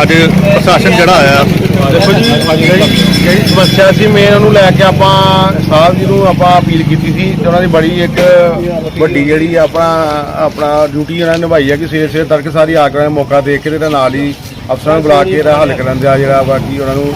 ਅੱਜ ਪ੍ਰਸ਼ਾਸਨ ਜਿਹੜਾ ਆਇਆ। ਦੇਖੋ ਜੀ ਜਿਹੜੀ ਜਿਹੜੀ ਸਮੱਸਿਆ ਸੀ ਮੇਨ ਉਹਨੂੰ ਲੈ ਕੇ ਆਪਾਂ ਸਾਹਿਬ ਜੀ ਨੂੰ ਆਪਾਂ ਅਪੀਲ ਕੀਤੀ ਸੀ ਤੇ ਉਹਨਾਂ ਦੀ ਬੜੀ ਇੱਕ ਵੱਡੀ ਜਿਹੜੀ ਆਪਣਾ ਆਪਣਾ ਡਿਊਟੀ ਉਹਨਾਂ ਨੇ ਨਿਭਾਈ ਹੈ ਕਿ ਸਵੇਰ ਸਵੇਰ ਤੜਕੇ ਸਾਰੀ ਆ ਕੇ ਮੌਕਾ ਦੇਖ ਕੇ ਤੇ ਨਾਲ ਹੀ ਅਫਸਰਾਂ ਨੂੰ ਬੁਲਾ ਕੇ ਇਹਦਾ ਹੱਲ ਕਰਨ ਦਾ ਜਿਹੜਾ ਵਾ ਕਿ ਉਹਨਾਂ ਨੂੰ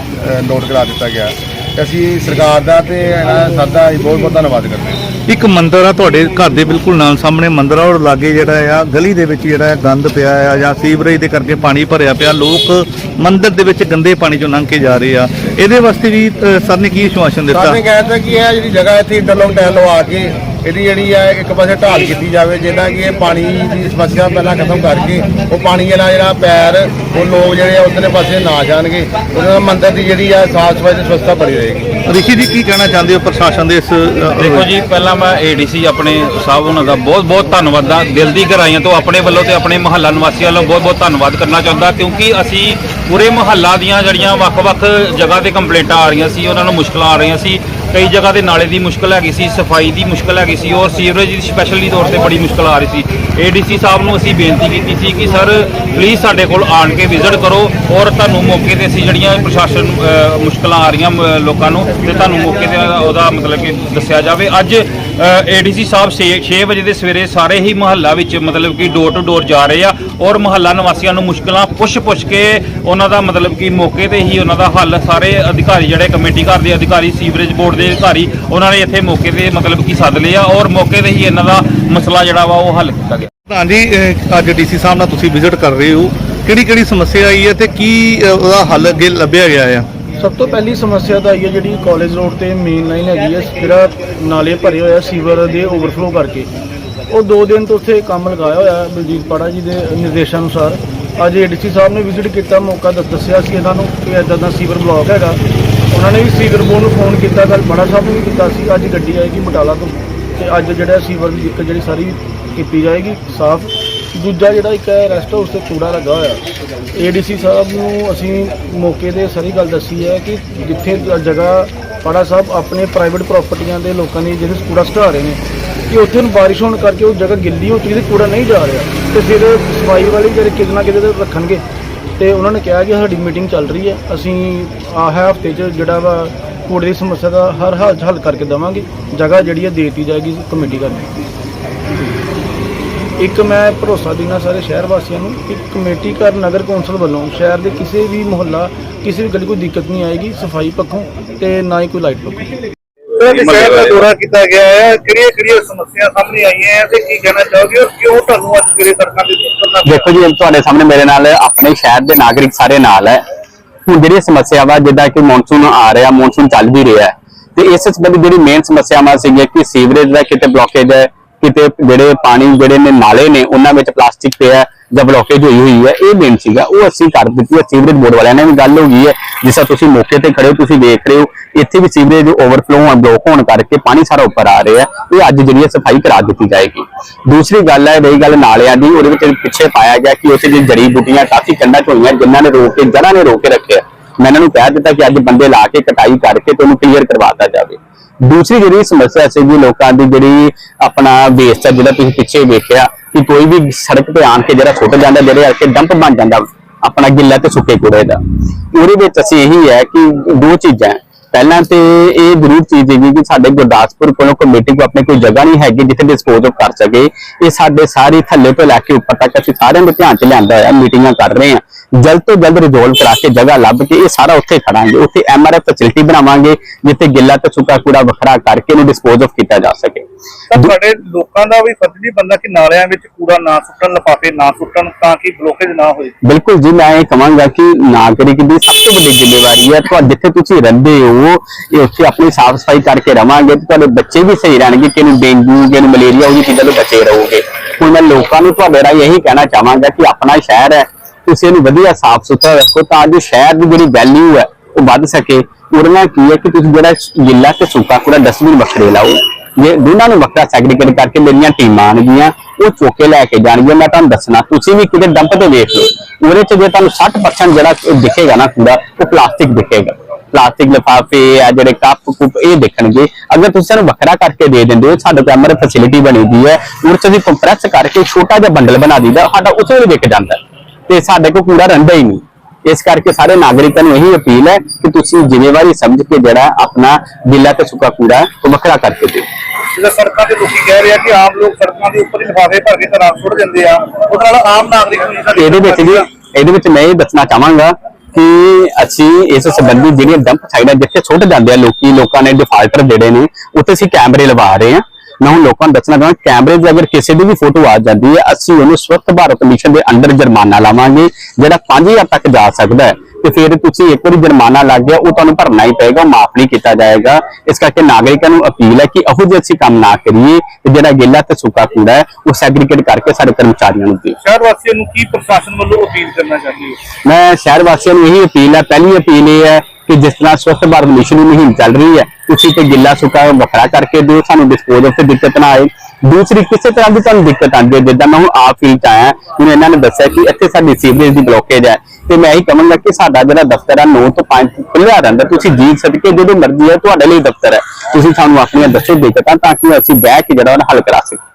ਨੋਟ ਕਰਾ ਦਿੱਤਾ ਗਿਆ। ਤੇ ਅਸੀਂ ਸਰਕਾਰ ਦਾ ਤੇ ਇਹਨਾਂ ਸਭ ਦਾ ਬਹੁਤ ਬਹੁਤ ਧੰਨਵਾਦ ਕਰਦੇ ਹਾਂ। ਇੱਕ ਮੰਦਿਰ ਆ ਤੁਹਾਡੇ ਘਰ ਦੇ ਬਿਲਕੁਲ ਨਾਲ ਸਾਹਮਣੇ ਮੰਦਿਰ ਆ ਔਰ ਲਾਗੇ ਜਿਹੜਾ ਆ ਗਲੀ ਦੇ ਵਿੱਚ ਜਿਹੜਾ ਆ ਗੰਦ ਪਿਆ ਆ ਜਾਂ ਸੀਵਰੇਜ ਦੇ ਕਰਕੇ ਪਾਣੀ ਭਰਿਆ ਪਿਆ ਲੋਕ ਮੰਦਿਰ ਦੇ ਵਿੱਚ ਗੰਦੇ ਪਾਣੀ ਚੋਂ ਲੰਘ ਕੇ ਜਾ ਰਹੇ ਆ। ਇਹਦੇ ਵਾਸਤੇ ਵੀ ਅ, ਸਰ ਨੇ ਕੀ ਆਸ਼ਵਾਸਨ ਦਿੱਤਾ? ਸਾਹਮਣੇ ਕਹਿ ਕਿ ਇਹ ਜਿਹੜੀ ਜਗ੍ਹਾ ਇੱਥੇ ਇੰਟਰਲੋਕ ਟੈਲ ਲਵਾ ਕੇ ਇਹਦੀ ਜਿਹੜੀ ਹੈ ਇੱਕ ਪਾਸੇ ਢਾਲ ਕੀਤੀ ਜਾਵੇ ਜਿਹਦਾ ਕਿ ਇਹ ਪਾਣੀ ਦੀ ਸਮੱਸਿਆ ਪਹਿਲਾਂ ਖਤਮ ਕਰਕੇ ਉਹ ਪਾਣੀ ਵਾਲਾ ਜਿਹੜਾ ਪੈਰ ਉਹ ਲੋਕ ਜਿਹੜੇ ਆ ਉਧਰਲੇ ਪਾਸੇ ਨਾ ਜਾਣਗੇ। ਉਹਨਾਂ ਦਾ ਮੰਦਿਰ ਦੀ ਜਿਹੜੀ ਆ ਸਾਫ਼ ਸਫ਼ਾਈ ਦੀ ਸਵਸਥਾ ਬਣੀ ਰਹੇਗੀ। ਰਿਸ਼ੀ ਜੀ ਕੀ ਕਹਿਣਾ ਚਾਹੁੰਦੇ ਹੋ ਪ੍ਰਸ਼ਾਸਨ ਦੇ ਇਸ ਦੇਖੋ ਜੀ ਪਹਿਲਾਂ ਮੈਂ ਏਡੀਸੀ ਆਪਣੇ ਸਾਹਿਬ ਉਹਨਾਂ ਦਾ ਬਹੁਤ ਬਹੁਤ ਧੰਨਵਾਦ ਦਾ ਦਿਲ ਦੀ ਗਹਿਰਾਈਆਂ ਤੋਂ ਆਪਣੇ ਵੱਲੋਂ ਤੇ ਆਪਣੇ ਮਹੱਲਾ ਨਿਵਾਸੀਆਂ ਵੱਲੋਂ ਬਹੁਤ ਬਹੁਤ ਧੰਨਵਾਦ ਕਰਨਾ ਚਾਹੁੰਦਾ ਕਿਉਂਕਿ ਅਸੀਂ ਪੂਰੇ ਮਹੱਲਾ ਦੀਆਂ ਜਿਹੜੀਆਂ ਵੱਖ-ਵੱਖ ਜਗ੍ਹਾ ਤੇ ਕੰਪਲੇਂਟਾਂ ਆ ਰਹੀਆਂ ਸੀ ਉਹਨਾਂ ਨੂੰ ਮੁਸ਼ਕਲਾਂ ਆ ਰਹੀਆਂ ਸੀ ਕਈ ਜਗ੍ਹਾ ਤੇ ਨਾਲੇ ਦੀ ਮੁਸ਼ਕਲ ਹੈਗੀ ਸੀ ਸਫ਼ਾਈ ਦੀ ਮੁਸ਼ਕਲ ਹੈਗੀ ਸੀ ਔਰ ਸੀਵਰੇਜ ਦੀ ਸਪੈਸ਼ਲੀ ਤੌਰ ਤੇ ਬੜੀ ਮੁਸ਼ਕਲ ਆ ਰਹੀ ਸੀ। ਏਡੀਸੀ ਸਾਹਿਬ ਨੂੰ ਅਸੀਂ ਬੇਨਤੀ ਕੀਤੀ ਸੀ ਕਿ ਸਰ ਪਲੀਜ਼ ਸਾਡੇ ਕੋਲ ਆਣ ਕੇ ਵਿਜ਼ਿਟ ਕਰੋ ਔਰ ਤੁਹਾਨੂੰ ਮੌਕੇ ਤੇ ਅਸੀਂ ਜਿਹੜੀਆਂ ਪ੍ਰਸ਼ਾਸਨ ਅ, ਮੁਸ਼ਕਲਾਂ ਆ ਰਹੀਆਂ ਲੋਕਾਂ ਨੂੰ ਤੇ ਤੁਹਾਨੂੰ ਮੌਕੇ ਤੇ ਉਹਦਾ ਮਤਲਬ ਕਿ ਦੱਸਿਆ ਜਾਵੇ। ਅੱਜ ਏਡੀਸੀ ਸਾਹਿਬ 6 ਵਜੇ ਦੇ ਸਵੇਰੇ ਸਾਰੇ ਹੀ ਮਹੱਲਾ ਵਿੱਚ ਮਤਲਬ ਕਿ ਡੋਰ ਟੂ ਡੋਰ ਜਾ ਰਹੇ ਆ। ਔਰ ਮਹੱਲਾ ਨਿਵਾਸੀਆਂ ਨੂੰ ਮੁਸ਼ਕਲਾਂ ਪੁੱਛ-ਪੁੱਛ ਕੇ ਉਹਨਾਂ ਦਾ ਮਤਲਬ ਕਿ ਮੌਕੇ ਤੇ ਹੀ ਉਹਨਾਂ ਦਾ ਹੱਲ ਸਾਰੇ ਅਧਿਕਾਰੀ ਜਿਹੜੇ ਕਮੇਟੀ ਘਰ ਦੇ ਅਧਿਕਾਰੀ ਸੀਵਰੇਜ ਬੋਰਡ ਦੇ ਅਧਿਕਾਰੀ ਉਹਨਾਂ ਨੇ ਇੱਥੇ ਮੌਕੇ ਤੇ ਮਤਲਬ ਕਿ ਸੱਦ ਲਿਆ ਔਰ ਮੌਕੇ ਤੇ ਹੀ ਇਹਨਾਂ ਦਾ ਮਸਲਾ ਜਿਹੜਾ ਵਾ ਉਹ ਹੱਲ ਕੀਤਾ ਗਿਆ। ਪ੍ਰਧਾਨ ਜੀ ਅੱਜ ਡੀਸੀ ਸਾਹਿਬ ਨਾਲ ਤੁਸੀਂ ਵਿਜ਼ਿਟ ਕਰ ਰਹੇ ਹੋ। ਕਿਹੜੀ ਕਿਹੜੀ ਸਮੱਸਿਆ ਆਈ ਹੈ ਤੇ ਕੀ ਉਹਦਾ ਹੱਲ ਅੱਗੇ ਲੱਭਿਆ ਗਿਆ ਆ? ਸਭ ਤੋਂ ਪਹਿਲੀ ਸਮੱਸਿਆ ਤਾਂ ਆਈ ਹੈ ਜਿਹੜੀ ਕਾਲਜ ਰੋਡ ਤੇ ਮੇਨ ਲਾਈਨ ਹੈਗੀ ਹੈ ਜਿਹੜਾ ਨਾਲੇ ਭਰੇ ਹੋਇਆ ਸੀਵਰ ਦੇ ਓਵਰਫਲੋ ਕਰਕੇ। ਉਹ ਦੋ ਦਿਨ ਤੋਂ ਉੱਥੇ ਕੰਮ ਲਗਾਇਆ ਹੋਇਆ ਹੈ ਬਲਜੀਤ ਪਾੜਾ ਜੀ ਦੇ ਨਿਰਦੇਸ਼ਾਂ ਅਨੁਸਾਰ। ਅੱਜ ਏਡੀਸੀ ਸਾਹਿਬ ਨੇ ਵਿਜ਼ਿਟ ਕੀਤਾ, ਮੌਕਾ ਦੱਸ ਦੱਸਿਆ ਸੀ ਇਹਨਾਂ ਨੂੰ ਕਿ ਇਦਾਂ ਦਾ ਸੀਵਰ ਬਲੌਕ ਹੈਗਾ। ਉਹਨਾਂ ਨੇ ਵੀ ਸੀਵਰ ਬੋਰਡ ਨੂੰ ਫੋਨ ਕੀਤਾ ਕੱਲ ਬੜਾ ਸਾਹਿਬ ਨੂੰ ਵੀ ਕੀਤਾ ਸੀ। ਅੱਜ ਗੱਡੀ ਆਏਗੀ ਬਟਾਲਾ ਤੋਂ ਤੇ ਅੱਜ ਜਿਹੜਾ ਸੀਵਰ ਦੀ ਦਿੱਕਤ ਜਿਹੜੀ ਸਾਰੀ ਕੀਤੀ ਜਾਏਗੀ, ਸਾਫ਼। ਦੂਜਾ ਜਿਹੜਾ ਇੱਕ ਹੈ ਰੈਸਟ ਹਾਊਸ ਤੇ ਕੂੜਾ ਲੱਗਾ ਹੋਇਆ। ਏਡੀਸੀ ਸਾਹਿਬ ਨੂੰ ਅਸੀਂ ਮੌਕੇ ਤੇ ਸਾਰੀ ਗੱਲ ਦੱਸੀ ਹੈ ਕਿ ਜਿੱਥੇ ਜਗ੍ਹਾ ਪਾੜਾ ਸਾਹਿਬ ਆਪਣੇ ਪ੍ਰਾਈਵੇਟ ਪ੍ਰਾਪਰਟੀਆਂ ਦੇ ਲੋਕਾਂ ਦੀ ਜਿਹੜੇ ਕੂੜਾ ਸਟਾ ਰਹੇ ਨੇ ਕਿ ਉੱਥੇ ਨੂੰ ਬਾਰਿਸ਼ ਹੋਣ ਕਰਕੇ ਉਹ ਜਗ੍ਹਾ ਗਿੱਲੀ ਹੋ ਚੁੱਕੀ ਸੀ, ਕੂੜਾ ਨਹੀਂ ਜਾ ਰਿਹਾ। ਤੇ ਫਿਰ ਸਫ਼ਾਈ ਵਾਲੇ ਜਿਹੜੇ ਕਿਤੇ ਨਾ ਕਿਤੇ ਰੱਖਣਗੇ। ਤੇ ਉਹਨਾਂ ਨੇ ਕਿਹਾ ਕਿ ਸਾਡੀ ਮੀਟਿੰਗ ਚੱਲ ਰਹੀ ਹੈ। ਅਸੀਂ ਆਹ ਹਫ਼ਤੇ 'ਚ ਜਿਹੜਾ ਵਾ ਕੂੜੇ ਦੀ ਸਮੱਸਿਆ ਦਾ ਹਰ ਹਾਲ ਹੱਲ ਕਰਕੇ ਦੇਵਾਂਗੇ। ਜਗ੍ਹਾ ਜਿਹੜੀ ਹੈ ਦੇ ਦਿੱਤੀ ਜਾਏਗੀ ਕਮੇਟੀ ਕਰਕੇ ਇੱਕ ਮੈਂ ਭਰੋਸਾ ਦਿੰਦਾ ਸਾਰੇ ਸ਼ਹਿਰ ਵਾਸੀਆਂ ਨੂੰ ਕਿ ਕਮੇਟੀ ਘਰ ਨਗਰ ਕੌਂਸਲ ਵੱਲੋਂ ਸ਼ਹਿਰ ਦੇ ਕਿਸੇ ਵੀ ਮੁਹੱਲਾ, ਕਿਸੇ ਵੀ ਗਲੀ ਕੋਈ ਦਿੱਕਤ ਨਹੀਂ ਆਏਗੀ। ਸਫ਼ਾਈ ਪੱਖੋਂ ਤੇ ਨਾ ਹੀ ਕੋਈ ਲਾਈਟ ਪੱਖੋਂ। ਸ਼ਹਿਰ ਦਾ ਦੌਰਾ ਕੀਤਾ ਗਿਆ ਹੈ। ਕਿਹੜੀਆਂ ਕਿਹੜੀਆਂ ਸਮੱਸਿਆ ਸਾਹਮਣੇ ਆਈਆਂ ਹੈ ਤੇ ਕੀ ਕਹਿਣਾ ਚਾਹੋਗੇ ਔਰ ਕਿਉਂ ਤੁਹਾਨੂੰ ਅੱਜ ਸਵੇਰੇ ਸੜਕਾਂ ਦੇ ਕਰਨਾ ਦੇਖੋ ਜੀ ਤੁਹਾਡੇ ਸਾਹਮਣੇ ਮੇਰੇ ਨਾਲ ਆਪਣੇ ਸ਼ਹਿਰ ਦੇ ਨਾਗਰਿਕ ਸਾਰੇ ਨਾਲ ਹੈ। ਹੁਣ ਜਿਹੜੀ ਸਮੱਸਿਆ ਵਾ ਜਿੱਦਾਂ ਕਿ ਮੌਨਸੂਨ ਆ ਰਿਹਾ ਮੌਨਸੂਨ ਚੱਲ ਵੀ ਰਿਹਾ ਤੇ ਇਸ ਸੰਬੰਧੀ ਜਿਹੜੀ ਮੇਨ ਸਮੱਸਿਆਵਾਂ ਸੀਗੀਆਂ ਕਿ ਸੀਵਰੇਜ ਦਾ ਕਿਤੇ ਬਲੋਕੇਜ ਹੈ ਕਿਤੇ ਜਿਹੜੇ ਪਾਣੀ ਜਿਹੜੇ ਨੇ ਨਾਲੇ ਨੇ, ਉਹਨਾਂ ਵਿੱਚ ਪਲਾਸਟਿਕ ਪਿਆ ਜਾਂ ਬਲੋਕੇਜ ਹੋਈ ਹੋਈ ਹੈ, ਇਹ ਮੇਨ ਸੀਗਾ, ਉਹ ਅਸੀਂ ਕਰ ਦਿੱਤੀ ਹੈ ਸੀਵਰੇਜ ਬੋਰਡ ਵਾਲਿਆਂ ਨੇ ਵੀ ਗੱਲ ਹੋ ਗਈ ਹੈ, ਜਿਸ ਤਰ੍ਹਾਂ ਤੁਸੀਂ ਮੌਕੇ ਤੇ ਖੜੇ ਹੋ, ਤੁਸੀਂ ਦੇਖ ਰਹੇ ਹੋ, ਇੱਥੇ ਵੀ ਸੀਵਰੇਜ ਓਵਰਫਲੋ ਹੋਣ ਬਲੋਕ ਹੋਣ ਕਰਕੇ ਪਾਣੀ ਸਾਰਾ ਉੱਪਰ ਆ ਰਿਹਾ ਹੈ, ਇਹ ਅੱਜ ਜਿਹੜੀ ਹੈ ਸਫ਼ਾਈ ਕਰਾ ਦਿੱਤੀ ਜਾਏਗੀ। ਦੂਸਰੀ ਗੱਲ ਹੈ, ਰਹੀ ਗੱਲ ਨਾਲਿਆਂ ਦੀ, ਉਹਦੇ ਵਿੱਚ ਪਿੱਛੇ ਪਾਇਆ ਗਿਆ ਕਿ ਉੱਥੇ ਜਿਹੜੀ ਜੜੀ ਬੂਟੀਆਂ ਕਾਫੀ ਕੰਢਾਂ ਚ ਹੋਈਆਂ ਜਿਨ੍ਹਾਂ ਨੇ ਰੋਕ ਕੇ ਜਰਾਂ ਨੇ ਰੋਕ ਕੇ ਰੱਖਿਆ। ਮੈਂ ਇਹਨਾਂ ਨੂੰ ਕਹਿ ਦਿੱਤਾ ਕਿ ਅੱਜ ਬੰਦੇ ਲਾ ਕੇ ਕਟਾਈ ਕਰਕੇ ਤੇ ਉਹਨੂੰ ਕਲੀਅਰ ਕਰਵਾਤਾ ਜਾਵੇ। ਦੂਸਰੀ ਜਿਹੜੀ ਸਮੱਸਿਆ ਸੀਗੀ ਲੋਕਾਂ ਦੀ ਜਿਹੜੀ ਆਪਣਾ ਵੇਸਟ ਹੈ ਜਿਹੜਾ ਤੁਸੀਂ ਪਿੱਛੇ ਵੇਖਿਆ ਕਿ ਕੋਈ ਵੀ ਸੜਕ ਤੇ ਆਣ ਕੇ ਜਿਹੜਾ ਸੁੱਟ ਜਾਂਦਾ ਜਿਹੜੇ ਕਰਕੇ ਡੰਪ ਬਣ ਜਾਂਦਾ, ਆਪਣਾ ਗਿੱਲਾ ਤੇ ਸੁੱਕੇ ਕੂੜੇ ਦਾ। ਉਹਦੇ ਵਿੱਚ ਅਸੀਂ ਇਹੀ ਹੈ ਕਿ ਦੋ ਚੀਜ਼ਾਂ ਪਹਿਲਾਂ ਤੇ ਇਹ ਜ਼ਰੂਰ ਚੀਜ਼ ਹੈਗੀ ਕਿ ਸਾਡੇ ਗੁਰਦਾਸਪੁਰ ਕੋਲੋਂ ਕਮੇਟੀ ਕੋ ਆਪਣੇ ਕੋਈ ਜਗ੍ਹਾ ਨਹੀਂ ਹੈਗੀ ਜਿੱਥੇ ਡਿਸਪੋਜ਼ ਆਫ ਕਰ ਸਕੇ। ਇਹ ਸਾਡੇ ਸਾਰੇ ਥੱਲੇ ਤੋਂ ਲੈ ਕੇ ਉੱਪਰ ਤੱਕ ਅਸੀਂ ਸਾਰਿਆਂ ਦੇ ਧਿਆਨ ਚ ਲਿਆਂਦਾ ਹੋਇਆ ਮੀਟਿੰਗਾਂ ਕਰ ਰਹੇ ਹਾਂ। ਜਲਦ ਤੋਂ ਜਲਦ ਰਿਜ਼ੋਲਵ ਕਰਾ ਕੇ ਜਗ੍ਹਾ ਲੱਭ ਕੇ ਇਹ ਸਾਰਾ ਉੱਥੇ ਖੜਾਂਗੇ। ਉੱਥੇ ਐਮਆਰਐਫ ਫੈਸਿਲਿਟੀ ਬਣਾਵਾਂਗੇ ਜਿੱਥੇ ਗਿੱਲਾ ਤੇ ਸੁੱਕਾ ਕੂੜਾ ਵੱਖਰਾ ਕਰਕੇ ਇਹਨੂੰ ਡਿਸਪੋਜ਼ ਆਫ ਕੀਤਾ ਜਾ ਸਕੇ। ਤਾਂ ਤੁਹਾਡੇ ਲੋਕਾਂ ਦਾ ਵੀ ਫਰਜ਼ ਨਹੀਂ ਬੰਦਾ ਕਿ ਨਾਲਿਆਂ ਵਿੱਚ ਕੂੜਾ ਨਾ ਸੁੱਟਣ ਲਫਾਫੇ ਨਾ ਸੁੱਟਣ ਤਾਂ ਕਿ ਬਲੋਕੇਜ ਨਾ ਹੋਏ। ਬਿਲਕੁਲ ਜੀ ਮੈਂ ਇਹ ਕਹਾਂਗਾ ਕਿ ਨਾਗਰਿਕ ਦੀ ਸਭ ਤੋਂ ਵੱਡੀ ਜ਼ਿੰਮੇਵਾਰੀ ਹੈ ਤੁਹਾਡੇ ਜਿੱਥੇ ਤੁਸੀਂ ਰਹਿੰਦੇ ਹੋ ਇਹ ਉੱਥੇ ਆਪਣੀ ਸਾਫ਼ ਸਫ਼ਾਈ ਕਰਕੇ ਰਵਾਂਗੇ ਤੇ ਤੁਹਾਡੇ ਬੱਚੇ ਵੀ ਸਹੀ ਰਹਿਣਗੇ ਕਿ ਨੂੰ ਡੇਂਗੂ ਕਿ ਨੂੰ ਮਲੇਰੀਆ ਉਹਦੀ ਚੀਜ਼ਾਂ ਤੋਂ ਬਚੇ ਰਹੋਗੇ। ਹੁਣ ਮੈਂ ਲੋਕਾਂ ਨੂੰ ਤੁਹਾਡੇ ਰਾਹੀਂ ਇਹੀ ਕਹਿਣਾ ਚਾਹਾਂਗਾ ਕਿ ਆਪਣਾ ਸ਼ਹਿਰ ਹੈ, ਤੁਸੀਂ ਇਹਨੂੰ ਵਧੀਆ ਸਾਫ਼ ਸੁਥਰਾ ਰੱਖੋ ਤਾਂ ਜੋ ਸ਼ਹਿਰ ਦੀ ਜਿਹੜੀ ਵੈਲਿਊ ਹੈ, ਉਹ ਵੱਧ ਸਕੇ। ਉਹਦੇ ਨਾਲ ਕੀ ਹੈ ਕਿ ਤੁਸੀਂ ਜਿਹੜਾ ਗਿੱਲਾ ਤੇ ਸੁੱਕਾ ਕੂੜਾ ਡਸਟਬਿਨ ਵੱਖਰੇ ਲਾਓ। ਜੇ ਦੋਨਾਂ ਨੂੰ ਵੱਖਰਾ ਸੈਗਰੀਗੇਟ ਕਰਕੇ ਮੇਰੀਆਂ ਟੀਮਾਂ ਆਣਗੀਆਂ ਉਹ ਚੁੱਕ ਲੈ ਕੇ ਜਾਣਗੀਆਂ। ਮੈਂ ਤੁਹਾਨੂੰ ਦੱਸਣਾ, ਤੁਸੀਂ ਵੀ ਕਿਤੇ ਡੰਪ ਤੇ ਵੇਖ ਲਓ। ਉਹਦੇ ਚ ਜੇ ਤੁਹਾਨੂੰ 60% ਜਿਹੜਾ ਦਿਖੇਗਾ ਨਾ ਕੂੜਾ, ਉਹ ਪਲਾਸਟਿਕ ਦਿਖੇਗਾ। ਪਲਾਸਟਿਕ ਲਿਫਾਫੇ ਆ ਜਿਹੜੇ ਕੱਪ ਕੁੱਪ ਇਹ ਦਿਖਣਗੇ। ਅਗਰ ਤੁਸੀਂ ਸਾਨੂੰ ਵੱਖਰਾ ਕਰਕੇ ਦੇ ਦਿੰਦੇ ਹੋ ਸਾਡੇ ਕੋਲ ਐਮਰ ਫੈਸਿਲਿਟੀ ਬਣੀ ਦੀ ਹੈ। ਉਹਦੇ ਚ ਅਸੀਂ ਕੰਪਰੈਸ ਕਰਕੇ ਛੋਟਾ ਜਿਹਾ ਬੰਡਲ ਬਣਾ ਦਈਦਾ ਸਾਡਾ ਉਸੇ ਵੇਲੇ ਵਿਕ ਜਾਂਦਾ। ਤੇ ਸਾਡੇ ਕੋਲ ਕੂੜਾ ਰਹਿੰਦਾ ਹੀ ਨਹੀਂ। ਇਸ ਕਰਕੇ ਸਾਰੇ ਨਾਗਰਿਕਾਂ ਨੂੰ ਇਹੀ ਅਪੀਲ ਹੈ ਕਿ ਤੁਸੀਂ ਜ਼ਿੰਮੇਵਾਰੀ ਸਮਝ ਕੇ ਜਿਹੜਾ ਆਪਣਾ ਗਿੱਲਾ ਤੇ ਸੁੱਕਾ ਕੂੜਾ ਉਹ ਵੱਖਰਾ ਕਰਕੇ ਦਿਓ। ਜਿਹੜਾ ਸੜਕਾਂ ਤੇ ਲੋਕੀ ਕਹਿ ਰਹੇ ਕਿ ਆਮ ਲੋਕ ਸੜਕਾਂ ਦੇ ਉੱਪਰ ਹੀ ਲਿਫਾਫੇ ਭਰ ਕੇ ਘਰਾਂ ਸੁੱਟ ਦਿੰਦੇ ਆ। ਉਹਦੇ ਨਾਲ ਆਮ ਨਾਗਰਿਕ ਨੂੰ ਇਹਦੇ ਵਿੱਚ ਵੀ ਇਹਦੇ ਵਿੱਚ ਮੈਂ ਇਹ ਦੱਸਣਾ ਚਾਹਾਂਗਾ ਕਿ ਅਸੀਂ ਇਸ ਸੰਬੰਧੀ ਜਿਹੜੀਆਂ ਡੰਪ ਸਾਈਡਾਂ ਜਿੱਥੇ ਸੁੱਟ ਜਾਂਦੇ ਆ ਲੋਕੀ, ਲੋਕਾਂ ਨੇ ਡਿਫਾਲਟਰ ਜਿਹੜੇ ਨੇ, ਉੱਥੇ ਅਸੀਂ ਕੈਮਰੇ ਲਵਾ ਰਹੇ ਹਾਂ। ਮੈਂ ਹੁਣ ਲੋਕਾਂ ਨੂੰ ਦੱਸਣਾ ਚਾਹਾਂਗਾ ਕੈਮਰੇ 'ਚ ਅਗਰ ਕਿਸੇ ਦੀ ਵੀ ਫੋਟੋ ਆ ਜਾਂਦੀ ਹੈ ਅਸੀਂ ਉਹਨੂੰ ਸਵੱਛ ਭਾਰਤ ਮਿਸ਼ਨ ਦੇ ਅੰਡਰ ਜੁਰਮਾਨਾ ਲਾਵਾਂਗੇ ਜਿਹੜਾ 5000 ਤੱਕ ਜਾ ਸਕਦਾ ਹੈ। ਤੇ ਫਿਰ ਤੁਸੀਂ ਇੱਕ ਵਾਰੀ ਜੁਰਮਾਨਾ ਲੱਗ ਗਿਆ ਉਹ ਤੁਹਾਨੂੰ ਭਰਨਾ ਹੀ ਪਏਗਾ ਮਾਫ ਨਹੀਂ ਕੀਤਾ ਜਾਏਗਾ। ਇਸ ਕਰਕੇ ਨਾਗਰਿਕਾਂ ਨੂੰ ਅਪੀਲ ਹੈ ਕਿ ਇਹੋ ਜਿਹੇ ਅਸੀਂ ਕੰਮ ਨਾ ਕਰੀਏ ਤੇ ਜਿਹੜਾ ਗਿੱਲਾ ਤੇ ਸੁੱਕਾ ਕੂੜਾ ਹੈ ਉਹ ਸੈਗਰੀਗੇਟ ਕਰਕੇ ਸਾਡੇ ਕਰਮਚਾਰੀਆਂ ਨੂੰ ਦਿਓ। ਸ਼ਹਿਰ ਵਾਸੀਆਂ ਨੂੰ ਕੀ ਪ੍ਰਸ਼ਾਸਨ ਵੱਲੋਂ ਅਪੀਲ ਕਰਨਾ ਚਾਹੁੰਦੇ ਹੋ? ਮੈਂ ਸ਼ਹਿਰ ਵਾਸੀਆਂ ਨੂੰ ਇਹੀ ਅਪੀਲ ਹੈ ਪਹਿਲੀ ਅਪੀਲ ਇਹ ਹੈ ਕਿ ਜਿਸ ਤਰ੍ਹਾਂ ਸਵੱਛ ਭਾਰਤ ਮਿਸ਼ਨ ਦੀ ਮੁਹਿੰਮ ਚੱਲ ਰਹੀ ਹੈ, ਤੁਸੀਂ ਤੇ ਗਿੱਲਾ ਸੁੱਕਾ ਵੱਖਰਾ ਕਰਕੇ ਦਿਓ, ਸਾਨੂੰ ਡਿਸਪੋਜ਼ਲ ਤੇ ਦਿੱਕਤ ਨਾ ਆਏ। ਦੂਸਰੀ, ਕਿਸੇ ਤਰ੍ਹਾਂ ਦੀ ਤੁਹਾਨੂੰ ਦਿੱਕਤ ਆਉਂਦੀ ਹੈ, ਜਿੱਦਾਂ ਮੈਂ ਹੁਣ ਆਪ ਫੀਲਡ 'ਚ ਆਇਆ, ਹੁਣ ਇਹਨਾਂ ਨੇ ਦੱਸਿਆ ਕਿ ਇੱਥੇ ਸਾਡੀ ਸੀਵਰੇਜ ਦੀ ਬਲੋਕੇਜ ਹੈ। ਤੇ ਮੈਂ ਇਹ ਕਹਾਂਗਾ ਕਿ ਸਾਡਾ ਜਿਹੜਾ ਦਫ਼ਤਰ ਹੈ 9 ਤੋਂ 5 ਖੁੱਲਿਆ ਰਹਿੰਦਾ, ਤੁਸੀਂ ਜੀ ਸਦਕੇ ਜਦੋਂ ਮਰਜ਼ੀ ਹੈ ਤੁਹਾਡੇ ਲਈ ਦਫ਼ਤਰ ਹੈ। ਤੁਸੀਂ ਸਾਨੂੰ ਆਪਣੀਆਂ ਦੱਸੋ ਦਿੱਕਤਾਂ, ਤਾਂ ਕਿ ਅਸੀਂ ਬਹਿ ਕੇ ਜਿਹੜਾ ਉਹਦਾ ਹੱਲ ਕਰਾ ਸਕੀਏ।